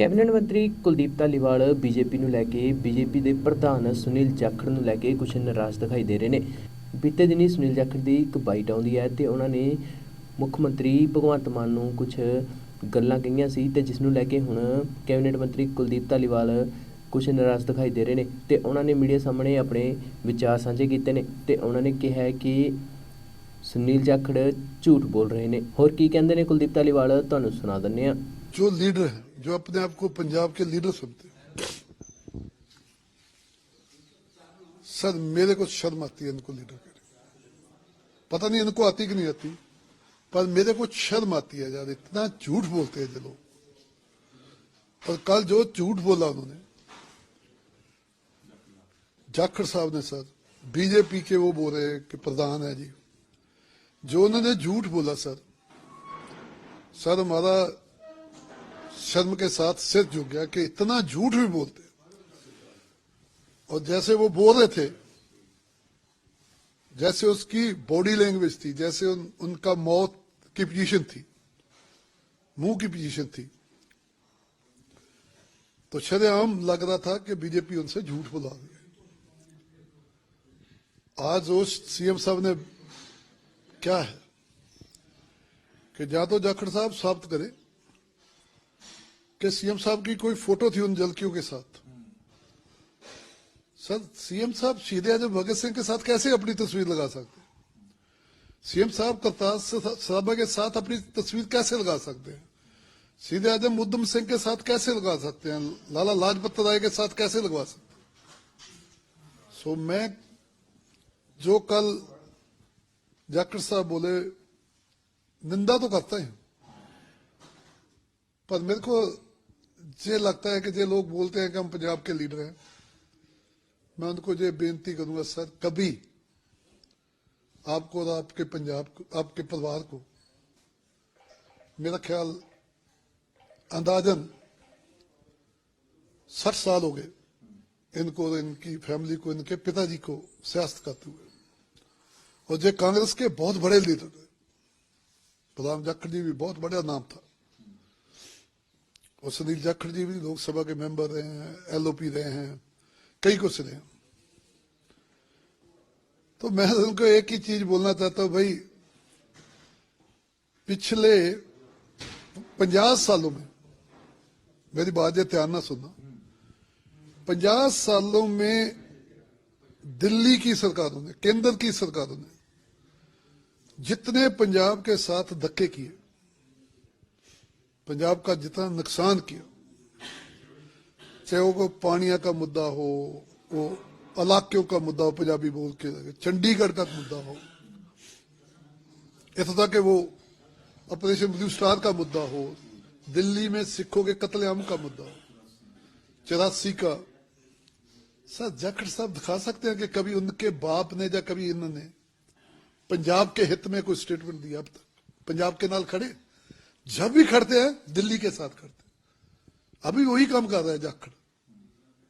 Cabinet ਮੰਤਰੀ Kuldeep Dhaliwal BJP ਨੂੰ ਲੈ ਕੇ ਬੀਜੇਪੀ ਦੇ ਪ੍ਰਧਾਨ ਸੁਨੀਲ ਜਾਖੜ ਨੂੰ ਲੈ ਕੇ ਕੁਝ ਨਾਰਾਜ਼ ਦਿਖਾਈ ਦੇ ਰਹੇ ਨੇ। ਬੀਤੇ ਦਿਨੀ ਸੁਨੀਲ ਜਾਖੜ ਦੀ ਇੱਕ ਬਾਈਟ ਆਉਂਦੀ ਹੈ ਤੇ ਉਹਨਾਂ ਨੇ ਮੁੱਖ ਮੰਤਰੀ ਭਗਵੰਤ ਮਾਨ ਨੂੰ ਕੁਝ ਗੱਲਾਂ ਕਹੀਆਂ ਸੀ ਤੇ ਜਿਸ ਨੂੰ ਲੈ ਕੇ ਹੁਣ ਕੈਬਨਿਟ ਮੰਤਰੀ ਕੁਲਦੀਪ ਧਾਲੀਵਾਲ ਕੁਝ ਨਾਰਾਜ਼ ਦਿਖਾਈ ਦੇ ਰਹੇ ਨੇ ਤੇ ਉਹਨਾਂ ਨੇ ਮੀਡੀਆ ਸਾਹਮਣੇ ਆਪਣੇ ਵਿਚਾਰ ਸਾਂਝੇ ਕੀਤੇ ਨੇ ਤੇ ਉਹਨਾਂ ਨੇ ਕਿਹਾ ਕਿ ਸੁਨੀਲ ਜਾਖੜ ਝੂਠ ਬੋਲ ਰਹੇ ਨੇ ਹੋਰ ਕੀ ਕਹਿੰਦੇ ਨੇ ਕੁਲਦੀਪ ਧਾਲੀਵਾਲ ਤੁਹਾਨੂੰ ਸੁਣਾ ਦਿੰਨੇ ਆ जो लीडर है जो अपने आप को पंजाब के लीडर समझते हैं सर मेरे को शर्म आती है इनको लीडर कहने पता नहीं इनको आती कि नहीं आती पर मेरे को शर्म आती है यार इतना झूठ बोलते हैं ये लोग और कल जो झूठ बोला उन्होंने जाखड़ साहब ने सर बीजेपी के वो बोल रहे हैं कि प्रधान है जी जो उन्होंने झूठ बोला सर। सर हमारा शर्म के साथ सिर झुक गया कि इतना झूठ भी बोलते। और जैसे वो बोल रहे थे जैसे उसकी बॉडी लैंग्वेज थी जैसे उन, उनका मौत की पोजीशन थी मुँह की पोजीशन थी तो शरेआम लग रहा था कि बीजेपी उनसे झूठ बुला रही आज उस सीएम साहब ने क्या है? कि या तो जाखड़ साहब साबित करें कि सीएम साहब की कोई फ़ोटो थी उन जलकियों के साथ? सर, सीएम साहब सीधे आज़म भगत सिंह के साथ कैसे अपनी तस्वीर लगा सकते सीएम साहब करतार साहबा के साथ अपनी तस्वीर कैसे लगा सकते हैं? सीधे आज़म उद्धम सिंह के साथ कैसे लगा सकते हैं? लाला लाजपत राय के साथ कैसे लगवा सकते सो मैं जो कल जाकर साहब बोले, निंदा तो करता ही। पर मेरे को ये लगता है कि ये लोग बोलते हैं कि हम पंजाब के लीडर हैं मैं उनको ये बेनती करूँगा, सर, कभी आपको और आपके पंजाब को, आपके परिवार को मेरा ख्याल अंदाजन साठ साल हो गए इनको इनकी फैमिली को, इनके पिताजी को सियासत करते हुए और ये कांग्रेस के बहुत बड़े लीडर थे। प्रधान जाखड़ जी भी बहुत बड़ा नाम था। और सुनील जाखड़ जी भी लोकसभा के मेंबर रहे हैं, एलओपी रहे हैं, कई कुछ रहे हैं। तो मैं उनको एक ही चीज़ बोलना चाहता हूँ, भाई, पिछले पंजाब सालों में, मेरी बात ये ध्यान ना सुनना पंजाब सालों में दिल्ली की सरकारों ने, केंद्र की सरकारों ने जितने पंजाब के साथ धक्के किए, पंजाब का जितना नुकसान किया, चाहे वो पानिया का मुद्दा हो, वो इलाकों का मुद्दा हो, पंजाबी बोल के चंडीगढ़ का मुद्दा हो इतना तक वो ऑपरेशन ब्लू स्टार का मुद्दा हो, दिल्ली में सिखों के कत्लेआम का मुद्दा हो, चौरासी का, सर जाखड़ साहब दिखा सकते हैं कि कभी उनके बाप ने या कभी इन्होंने पंजाब के हित में कोई स्टेटमेंट दिया अब तक। पंजाब के नाल खड़े। जब भी खड़ते हैं दिल्ली के साथ खड़ते हैं। अभी वही काम कर रहा है जाखड़।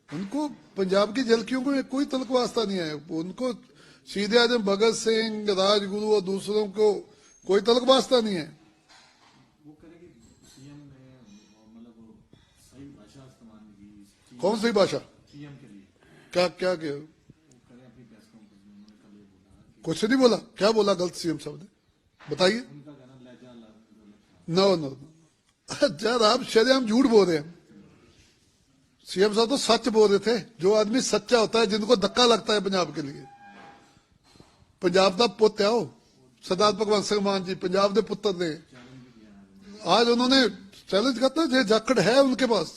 उनको पंजाब की जलकियों को कोई तलक वास्ता नहीं है उनको सीधे आज़म भगत सिंह राजगुरु और दूसरों को कोई तलक वास्ता नहीं है। मतलब वो सही भाषा कौन सी भाषा? सीएम के लिए। क्या क्या क्या वो करे अपनी प्रेस कॉन्फ्रेंस में उन्होंने कल ये बोला कि कुछ नहीं बोला क्या बोला गलत सीएम साहब ने बताइए उनका कहना लहजा अलग नो नो नो यार आप शरेआम झूठ बोल रहे हैं सीएम साहब तो सच बोल रहे थे जो आदमी सच्चा होता है जिनको धक्का लगता है पंजाब के लिए पंजाब का पुत है वो सरदार भगवंत सिंह मान जी पंजाब के पुत्र ने आज उन्होंने चैलेंज करता जो जाखड़ है उनके पास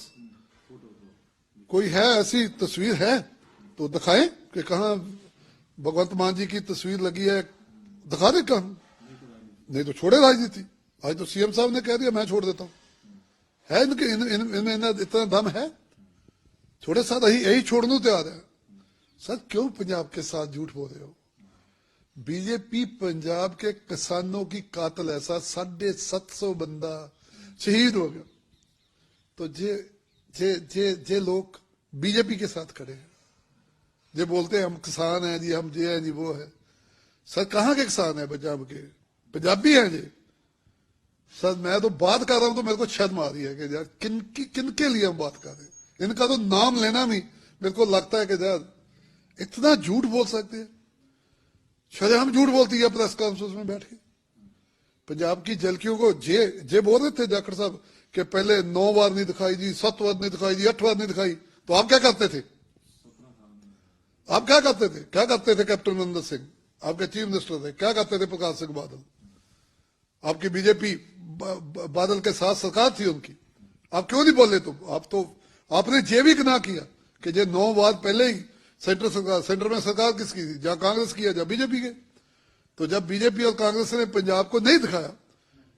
कोई है ऐसी तस्वीर है तो दिखाएँ कि कहा भगवंत मान जी की तस्वीर लगी है दिखा दे कहा? नहीं तो छोड़े राजनीति। आज तो सीएम साहब ने कह दिया मैं छोड़ देता हूँ। है इनके इन, इन, इनमें इतना दम है? थोड़े साथ यही यही छोड़ने तैयार है। सर क्यों पंजाब के साथ झूठ बोल रहे हो? बीजेपी पंजाब के किसानों की कातल ऐसा साढ़े सात सौ बंदा शहीद हो गया। तो जे जे जे जे लोग बीजेपी के साथ खड़े हैं। जे बोलते हैं हम किसान हैं जी हम जे हैं जी वो है। सर कहाँ के किसान है? पंजाब के। पंजाबी हैं जी। सर मैं तो बात कर रहा हूँ तो मेरे को शर्म आ रही है कि यार किन की, किन के लिए हम बात कर रहे हैं? इनका तो नाम लेना भी मेरे को लगता है कि यार इतना झूठ बोल सकते हैं? शायद हम झूठ बोलती है प्रेस कॉन्फ्रेंस में बैठ। के पंजाब की झलकियों को जे जे बोल रहे थे जाखड़ साहब कि पहले नौ बार नहीं दिखाई दी सात बार नहीं दिखाई दी आठ बार नहीं दिखाई तो आप क्या करते थे? आप क्या करते थे? क्या करते थे कैप्टन अमरिंदर सिंह आपके चीफ मिनिस्टर थे। क्या करते थे प्रकाश सिंह बादल आपकी बीजेपी बादल के साथ सरकार थी उनकी। आप क्यों नहीं बोले तुम? आप तो आपने ये भी ना किया कि जे नौ बार पहले ही सेंटर सरकार, सेंटर में सरकार किसकी थी? जहाँ कांग्रेस की है, जहाँ बीजेपी के। तो जब बीजेपी और कांग्रेस ने पंजाब को नहीं दिखाया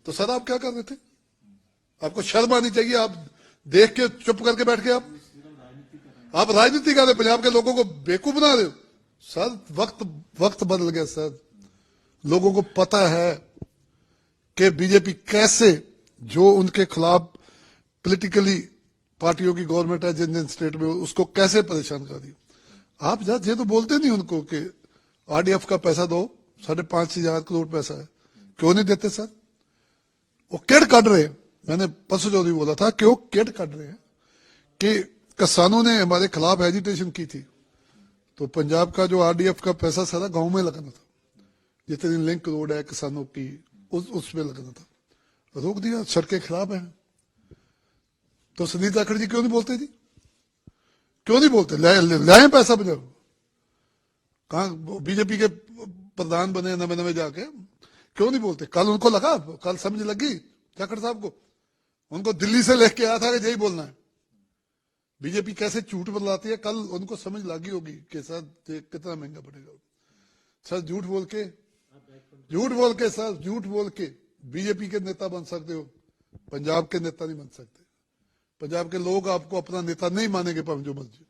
तो सर आप क्या कर रहे थे? आपको शर्म आनी चाहिए? आप देख के चुप करके बैठ के आप? आप राजनीति कर रहे हो, पंजाब के लोगों को बेवकूफ़ बना रहे हो। सर वक्त वक्त बदल गया सर। लोगों को पता है कि बीजेपी कैसे जो उनके खिलाफ पॉलिटिकली पार्टियों की गवर्नमेंट है जिन जिन स्टेट में उसको कैसे परेशान कर रही आप जा ये तो बोलते नहीं उनको कि आरडीएफ का पैसा दो साढ़े पाँच हज़ार करोड़ पैसा है। क्यों नहीं देते सर? वो किड काट रहे हैं। मैंने परसों चौधरी बोला था कि वो किड काट रहे हैं कि किसानों ने हमारे खिलाफ एजिटेशन की थी। तो पंजाब का जो आरडीएफ का पैसा सारा गाँव में लगाना था। जितनी लिंक रोड है, किसानों की, उस, उसमें लगाना था। रोक दिया, सड़कें खराब हैं। तो सुनील जाखड़ जी क्यों नहीं बोलते जी? क्यों नहीं बोलते? लाए पैसा पंजाब कहा, बीजेपी के प्रधान बने नवे नवे जाके। क्यों नहीं बोलते? कल उनको लगा, कल समझ लगी जाखड़ साहब को। उनको दिल्ली से लेके आया था कि यही बोलना है। बीजेपी कैसे झूठ बदलाती है, कल उनको समझ लगी होगी कि सर ये कितना महँगा पड़ेगा। सर, झूठ बोल के, झूठ बोल के, सर, झूठ बोल के बीजेपी के नेता बन सकते हो, पंजाब के नेता नहीं बन सकते। पंजाब के लोग आपको अपना नेता नहीं मानेंगे पर जो मर्ज़ी